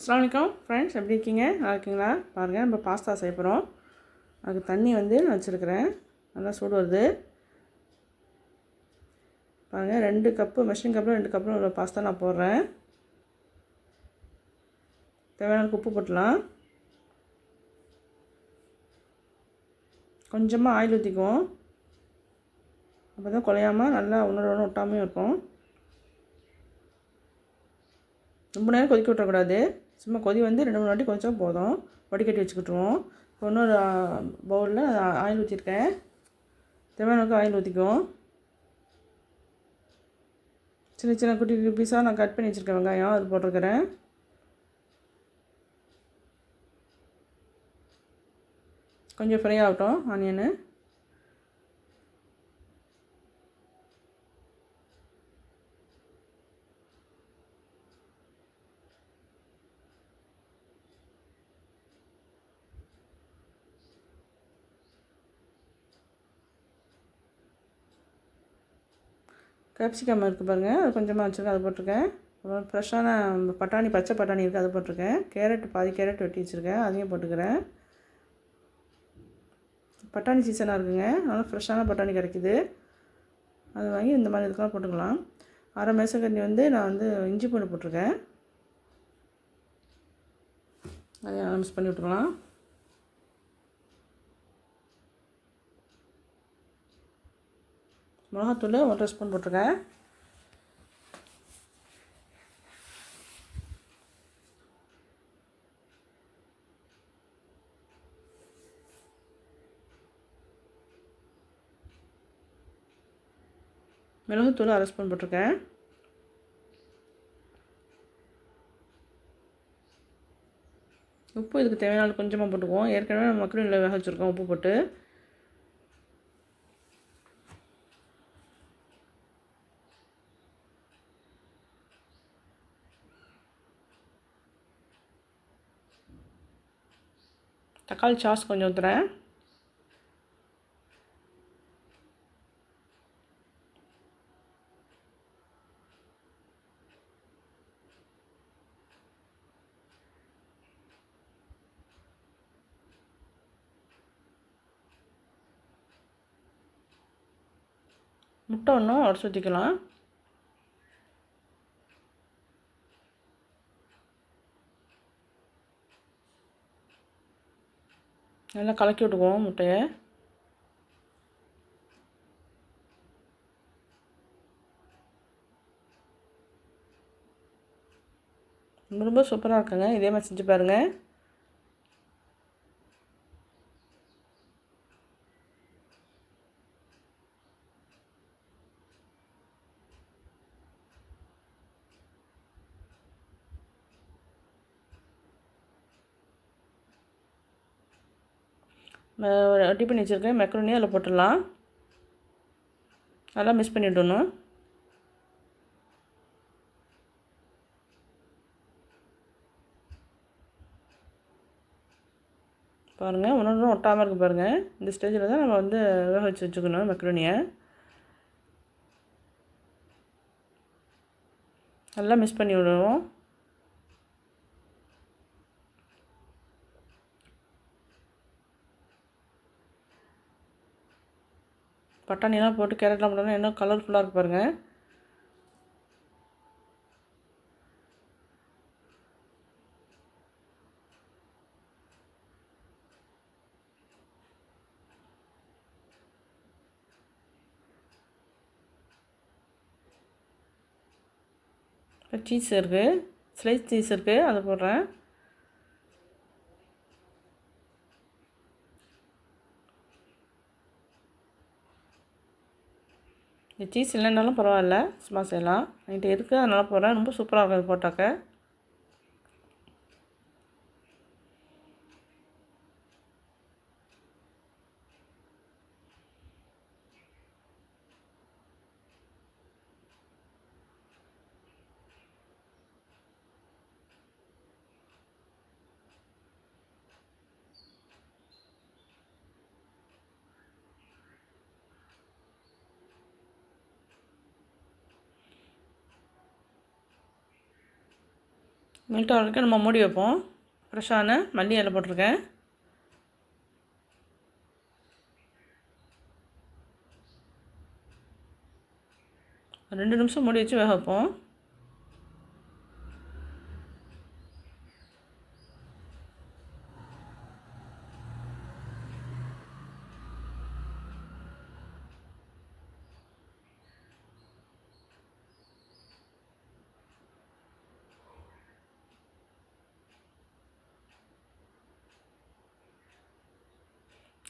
அஸ்லாம் வலைக்கம் ஃப்ரெண்ட்ஸ் எப்படி இருக்கீங்க? நல்லா இருக்கீங்களா? பாருங்கள் நம்ம பாஸ்தா செய்ய போகிறோம் அதுக்கு தண்ணி வந்து நான் வச்சுருக்கிறேன். நல்லா சூடு வருது. பாருங்கள் ரெண்டு கப்பு மெஷின் கப்பில் ரெண்டு கப்பில் உள்ள பாஸ்தா நான் போடுறேன். தேவையான உப்பு போட்டலாம் கொஞ்சமாக ஆயில் ஊற்றிக்குவோம் அப்போ தான் குலையாமல் நல்லா உணர்வு ஒன்று ஒட்டாமையும் இருக்கும். ரொம்ப நேரம் கொதிக்க விட்டுறக்கூடாது சும்மா கொதி வந்து ரெண்டு மூணு வாட்டி கொதிச்சா போதும். வடிகட்டி வச்சுக்கிட்டுருவோம். இப்போ இன்னொரு பவுலில் ஆயில் ஊற்றிருக்கேன் தேவையான ஆயில் ஊற்றிக்குவோம் சின்ன சின்ன குட்டி குட்டி பீஸாக நான் கட் பண்ணி வச்சுருக்கேன் வெங்காயம். அது போட்டிருக்கிறேன். கொஞ்சம் ஃப்ரை ஆகட்டும் ஆனியனு கேப்சிகம் இருக்குது பாருங்கள் அது கொஞ்சமாக வச்சுருக்கேன் அது போட்டிருக்கேன். அப்புறம் ஃப்ரெஷ்ஷான பட்டாணி பச்சை பட்டாணி இருக்குது அது போட்டிருக்கேன். கேரட் பாதி கேரட் வெட்டி வச்சுருக்கேன். அதையும் போட்டுக்கிறேன். பட்டாணி சீசனாக இருக்குங்க. அதனால் ஃப்ரெஷ்ஷான பட்டாணி கிடைக்கிது. அது வாங்கி இந்த மாதிரி இதுக்கெல்லாம் போட்டுக்கலாம். அரை மேசக்கண்ணி வந்து நான் வந்து இஞ்சி பூண்டு போட்டிருக்கேன். அதையும் மிக்ஸ் பண்ணி விட்டுக்கலாம். மிளகாத்தூள் ஒன்றரை ஸ்பூன் போட்டிருக்கேன். மிளகுத்தூள் அரை ஸ்பூன் போட்டிருக்கேன். உப்பு இதுக்கு தேவையான கொஞ்சமாக போட்டுக்குவோம். ஏற்கனவே நம்ம மக்களில் வேக வச்சுருக்கோம் உப்பு போட்டு. தக்காளி சாஸ் கொஞ்சம் ஊற்றுறேன் முட்டை ஒன்றும் உடச்சு ஊற்றிக்கலாம் நல்லா கலக்கி விட்டுக்குவோம் முட்டையை. ரொம்ப ரொம்ப சூப்பராக இருக்குங்க. இதே மாதிரி செஞ்சு பாருங்கள் ரெடி பண்ணி வச்சுருக்கேன். மெக்ரோனி அதில் போட்டுடலாம். நல்லா மிக்ஸ் பண்ணிவிடணும் பாருங்கள் ஒன்று ஒட்டாமல் இருக்குது பாருங்கள் இந்த ஸ்டேஜில் தான் நம்ம வந்து வேக வச்சு வச்சுக்கணும் மெக்ரோனியை நல்லா மிக்ஸ் பண்ணி விடுவோம். பட்டாணிலாம் போட்டு கேரட்லாம் போட்டோம்னா இன்னும் கலர்ஃபுல்லாக இருக்கு பாருங்கள் இப்போ சீஸ் இருக்குது ஸ்லைஸ் சீஸ் இருக்குது அதை போடுறேன். இந்த சீஸ் இல்லைனாலும் பரவாயில்ல சும்மா செய்யலாம். என்கிட்ட இருக்குது அதனால் போடுறேன் ரொம்ப சூப்பராக இருக்கும் அது போட்டாக்க. மெல்ட் ஆகிறதுக்கு நம்ம மூடி வைப்போம். ஃப்ரெஷ்ஷான மல்லி இலை போட்டிருக்கேன். ரெண்டு நிமிஷம் மூடி வச்சு வேக வைப்போம்.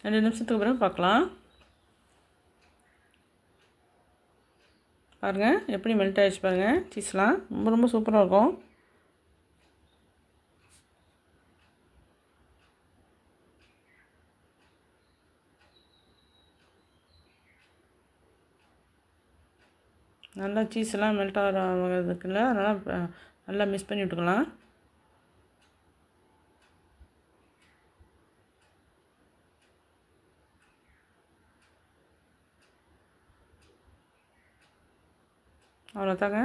ரெண்டு நிமிஷத்துக்கு பிறகு பார்க்கலாம். பாருங்கள் எப்படி மெல்ட் ஆகிடுச்சு பாருங்கள் சீஸ்லாம் ரொம்ப ரொம்ப சூப்பராக இருக்கும். நல்லா சீஸ்லாம் மெல்ட் ஆகிறதுக்குள்ள நல்லா அதனால் நல்லா மிக்ஸ் பண்ணி விட்டுக்கலாம். அவ்வளோதாங்க.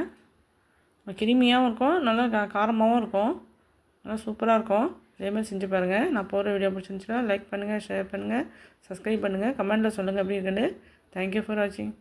கிருமியாகவும் இருக்கும் நல்லா காரமாகவும் இருக்கும். நல்லா சூப்பராக இருக்கும். இதேமாதிரி செஞ்சு பாருங்கள் நான் போகிற வீடியோ பிடிச்சிருந்துச்சுன்னா லைக் பண்ணுங்கள் ஷேர் பண்ணுங்கள் சப்ஸ்கிரைப் பண்ணுங்கள் கமெண்ட்டில் சொல்லுங்கள் எப்படி இருக்குன்னு. தேங்க்யூ ஃபார் வாட்சிங்